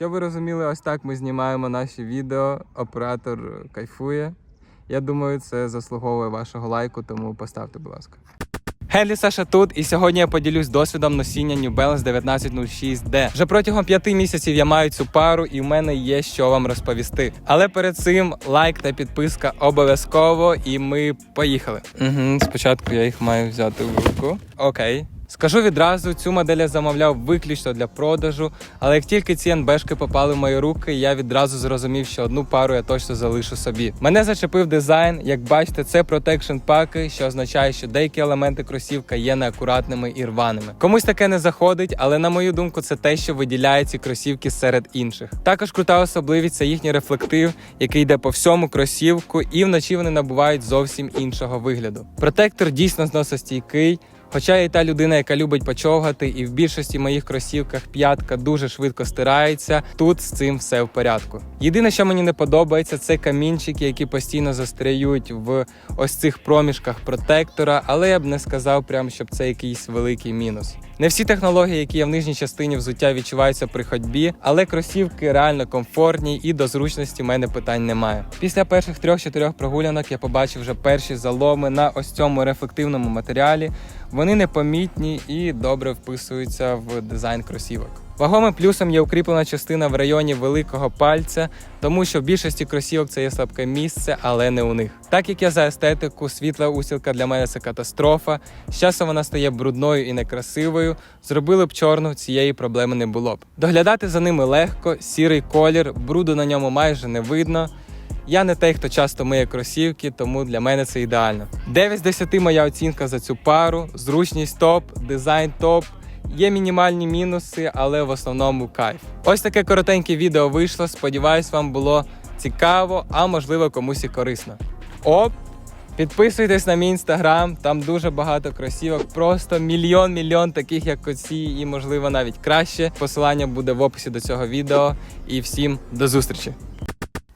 Щоб ви розуміли, ось так ми знімаємо наші відео. Оператор кайфує. Я думаю, це заслуговує вашого лайку, тому поставте, будь ласка. Гелі Саша тут, і сьогодні я поділюсь досвідом носіння New Balance 1906D. Вже протягом п'яти місяців я маю цю пару, і в мене є що вам розповісти. Але перед цим лайк та підписка обов'язково, і ми поїхали. Угу, спочатку я їх маю взяти в руку. Окей. Скажу відразу, цю модель я замовляв виключно для продажу, але як тільки ці НБшки попали в мої руки, я відразу зрозумів, що одну пару я точно залишу собі. Мене зачепив дизайн. Як бачите, це protection паки, що означає, що деякі елементи кросівка є неакуратними і рваними. Комусь таке не заходить, але на мою думку, це те, що виділяє ці кросівки серед інших. Також крута особливість це їхній рефлектив, який йде по всьому кросівку, і вночі вони набувають зовсім іншого вигляду. Протектор дійсно зносостійкий. Хоча я і та людина, яка любить почовгати, і в більшості моїх кросівках п'ятка дуже швидко стирається. Тут з цим все в порядку. Єдине, що мені не подобається, це камінчики, які постійно застряють в ось цих проміжках протектора, але я б не сказав, прям щоб це якийсь великий мінус. Не всі технології, які є в нижній частині взуття, відчуваються при ходьбі, але кросівки реально комфортні і до зручності в мене питань немає. Після перших трьох-чотирьох прогулянок я побачив вже перші заломи на ось цьому рефлективному матеріалі. Вони непомітні і добре вписуються в дизайн кросівок. Вагомим плюсом є укріплена частина в районі великого пальця, тому що в більшості кросівок це є слабке місце, але не у них. Так як я за естетику, світла усілка для мене це катастрофа. З часом вона стає брудною і некрасивою. Зробили б чорну, цієї проблеми не було б. Доглядати за ними легко, сірий колір, бруду на ньому майже не видно. Я не той, хто часто миє кросівки, тому для мене це ідеально. 9 з 10 моя оцінка за цю пару, зручність топ, дизайн топ. Є мінімальні мінуси, але в основному кайф. Ось таке коротеньке відео вийшло. Сподіваюсь, вам було цікаво, а можливо комусь і корисно. Оп! Підписуйтесь на мій інстаграм, там дуже багато кросівок, просто мільйон мільйон таких, як оці, і можливо навіть краще. Посилання буде в описі до цього відео. І всім до зустрічі!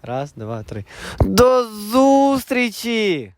Раз, два, три. До зустрічі!